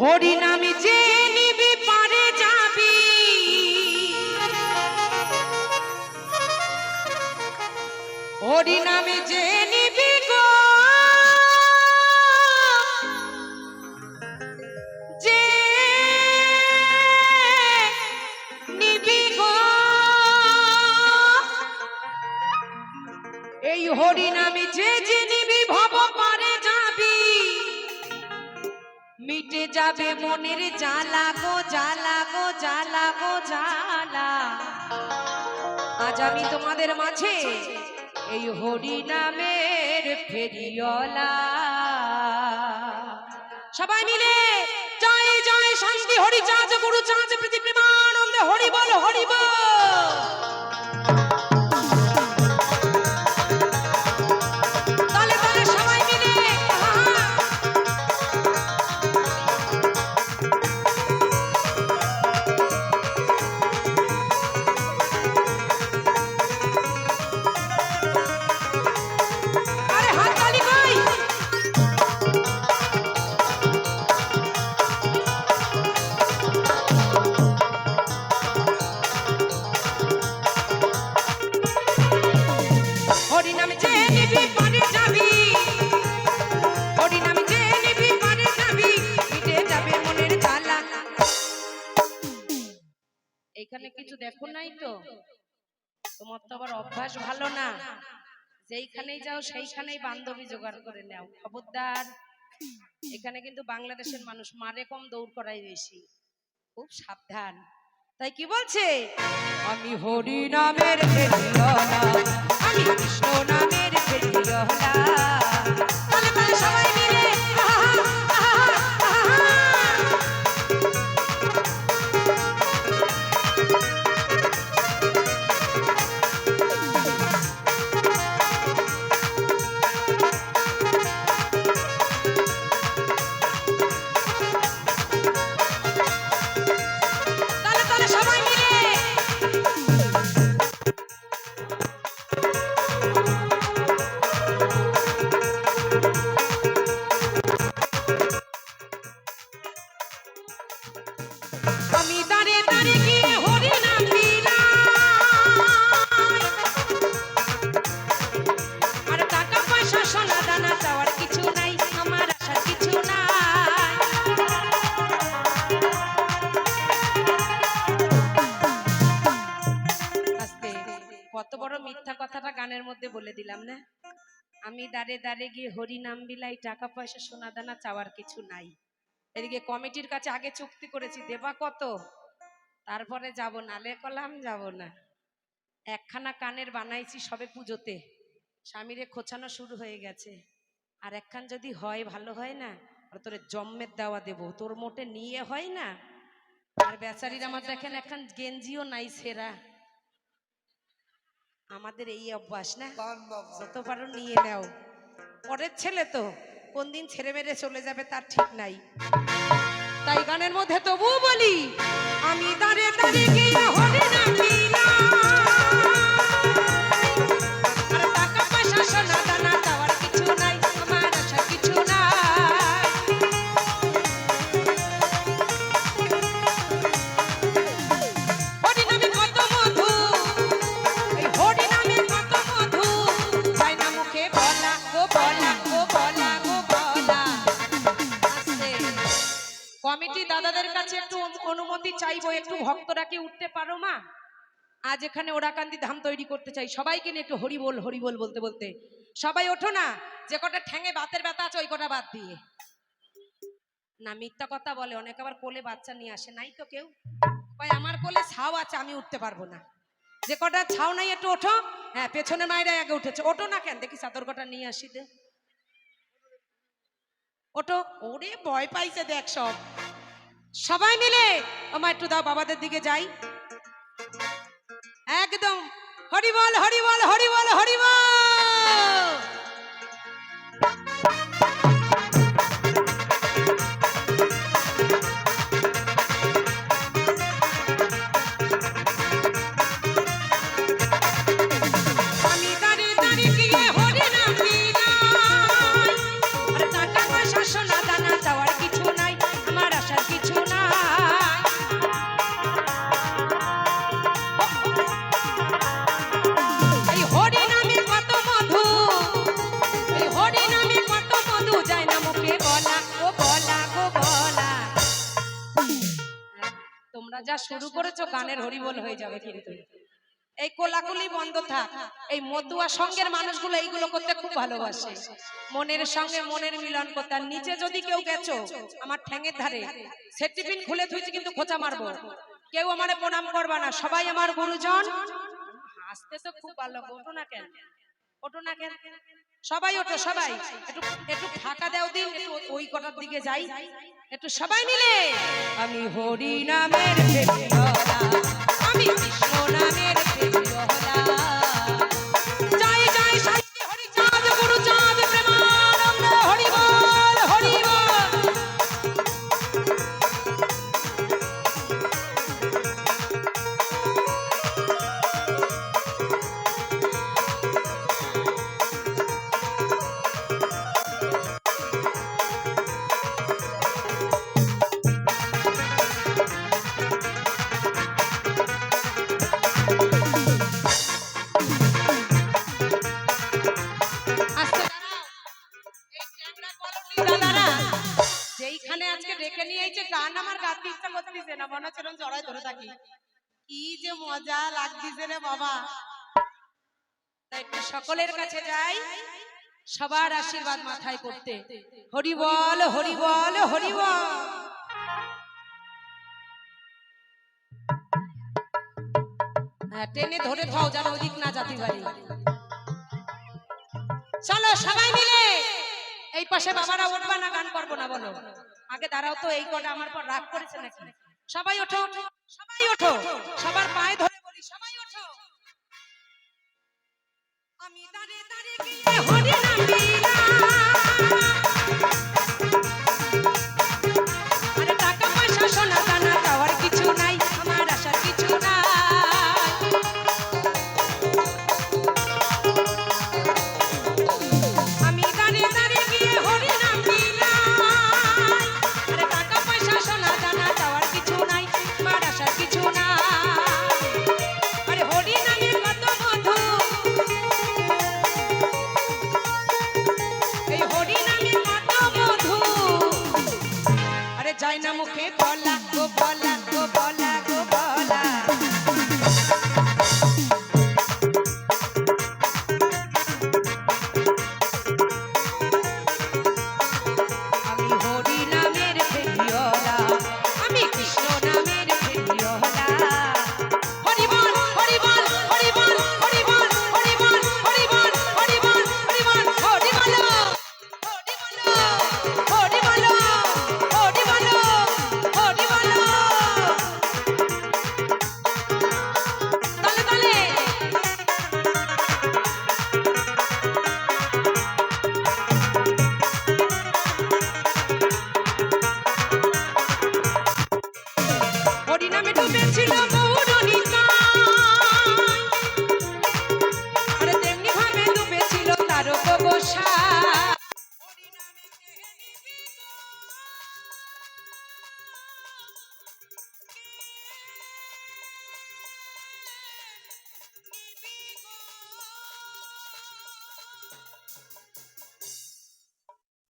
হরি নামে যে নিবি, পারে যাবি। হরি নামে যে নিবি গো। যে নিবি গো। এই হরি নামে যে যে যাবে মনের জ্বালা গো জ্বালা গো জ্বালা গো, জ্বালা। আজ আমি তোমাদের মাঝে এই হরি নামের ফেরিওলা সবাই মিলে জয় জয়, শান্তি, হরি, চাঁদ, গুরু, চাঁদ প্রীতি প্রেমানন্দে হরি বল হরি বল। দেখো নাই তো? তোমার তো আবার অভ্যাস ভালো না। যেইখানেই যাও, সেইখানেই বান্ধবী জোগাড় করে নাও। খবরদার। এখানে কিন্তু বাংলাদেশের মানুষ মারে কম, দৌড় করাই বেশি। খুব সাবধান। তাই কি বলছে? আমি হরি নামের মধ্যে না আমি দাঁড়ে দাঁড়ে গিয়ে হরি নাম বিলাই টাকা পয়সা সোনা দানা চাওয়ার কিছু নাই। এদিকে কমিটির কাছে আগে চুক্তি করেছি, দেবা কত? তারপরে যাব না, লে কলাম যাব না। একখানা কানের বানাইছি সবে পুজোতে। স্বামীরে খোঁচানো শুরু হয়ে গেছে। আর একখান যদি হয়, ভালো হয় না, আর তোরে জম্মের দেওয়া দেবো। তোর মোটে নিয়ে হয় না? আর বেচারির আমার দেখেন এখন গেঞ্জিও নাই সেরা। আমাদের এই অভ্যাস না? যত পারো নিয়ে নাও। পরের ছেলে তো কোন দিন ছেড়ে মেরে চলে যাবে তার ঠিক নাই। তাই গানের মধ্যে তবুও বলি আমি দাঁড়িয়ে দাঁড়িয়ে উঠতে পারো মা? আজ এখানে ওরাকান্দি ধাম তৈরি করতে চাই। সবাইকে নিয়ে একটু হরি বল হরি বল বলতে বলতে। সবাই ওঠো না, যে কটা ঠ্যাঙে বাতের ব্যথা আছে, ওই কটা বাদ দিয়ে। না, মিথ্যা কথা বলে, অনেক আবার কোলে বাচ্চা নিয়ে আসে, নাই তো কেউ? ভাই আমার কোলে ছাও আছে, আমি উঠতে পারব না। যে কটা ছাও নাই, একটু ওঠো। হ্যাঁ পেছনে মায়েরা আগে উঠেছে। ওঠো না কেন? দেখি চাদর কটা নিয়ে আসি দে। ওঠো। ওরে, ভয় পাইছে দেখ সব। সবাই মিলে আমার একটু দাও, বাবাদের দিকে যাই। একদম হরিবল হরিবল হরি বল যা শুরু করেছ গানের হরিবল হয়ে যাবে কিন্তু। এই কোলাকুলি বন্ধ থাক। এই মতুয়া সঙ্গের মানুষগুলো এইগুলো করতে খুব ভালোবাসে। মনের সঙ্গে মনের মিলন করতে। আর নিচে যদি কেউ গেছো আমার ঠ্যাঙের ধারে সেটিপিন খুলে থুইছি কিন্তু খোঁচা মারবো। কেউ আমারে প্রণাম করবা না। সবাই আমার গুরুজন। হাসতে তো খুব ভালো। ওঠো না কেন? ওঠো না কেন? সবাই ওঠো সবাই। একটু একটু ফাঁকা দেও দিন একটু ওই কটার দিকে যাই। একটু সবাই মিলে। আমি হরি নামের আমি কৃষ্ণ ডেকে নিয়ে এসেছে গান আমার গাইতে ইচ্ছা করতেছে না, মনে হচ্ছে জড়ায় ধরে থাকি। কি যে মজা লাগতেছে রে বাবা। সকলের কাছে যাই, সবার আশীর্বাদ মাথায় করতে। হরি বল হরি বল হরি বল। হ্যাঁ টেনে ধরে থাও যেন ওদিক না যাতে পারি। চলো সবাই মিলে, এই পাশে বাবারা উঠবা না, গান করব না, বলো। আগে দাঁড়াও তো এই কটা আমার পর রাগ করেছে নাকি? সবাই ওঠো সবাই ওঠো সবার পায়ে ধরে বলি সবাই ওঠো। আমি দাঁড়িয়ে দাঁড়িয়ে গিয়ে হরি নাম